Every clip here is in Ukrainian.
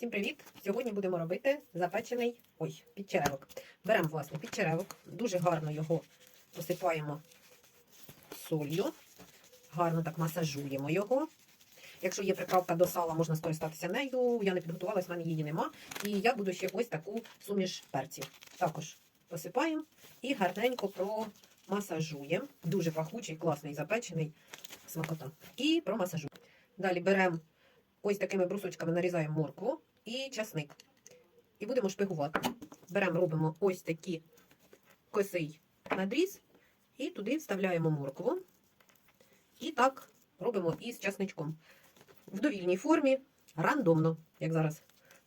Всім привіт! Сьогодні будемо робити запечений ой, підчеревок. Беремо, власне, підчеревок, дуже гарно його посипаємо солью, гарно так масажуємо його. Якщо є приправка до сала, можна скористатися нею. Я не підготувалась, в мене її нема. І я буду ще ось таку суміш перців. Також посипаємо і гарненько промасажуємо. Дуже пахучий, класний запечений смакота. І промасажуємо. Далі беремо ось такими брусочками нарізаємо моркву і часник. І будемо шпигувати. Беремо, робимо ось такі косий надріз, і туди вставляємо моркву. І так робимо із часничком. В довільній формі, рандомно, як зараз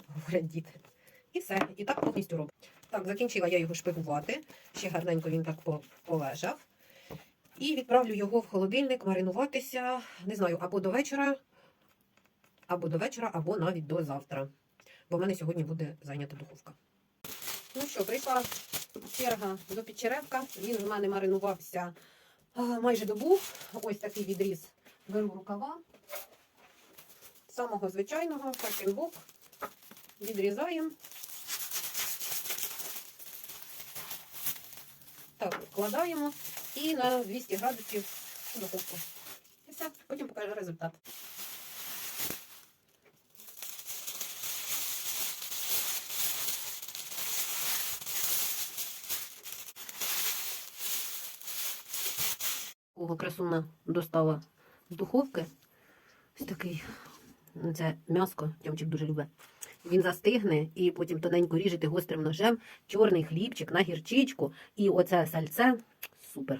говорять діти. І все. І так повністю робимо. Так, закінчила я його шпигувати. Ще гарненько він так полежав. І відправлю його в холодильник маринуватися, не знаю, або до вечора, або до вечора, або навіть до завтра. Бо в мене сьогодні буде зайнята духовка. Ну що, прийшла черга до підчеревка. Він в мене маринувався майже добу. Ось такий відріз беру рукава. Самого звичайного, фаркінбок. Відрізаємо. Так, вкладаємо і на 200 градусів духовку. І все, потім покажу результат. Кого красуна достала з духовки. Ось такий. ну, Це м'яско, Тьомчик дуже любить. Він застигне і потім тоненько ріжете гострим ножем, чорний хлібчик на гірчичку. І оце сальце супер.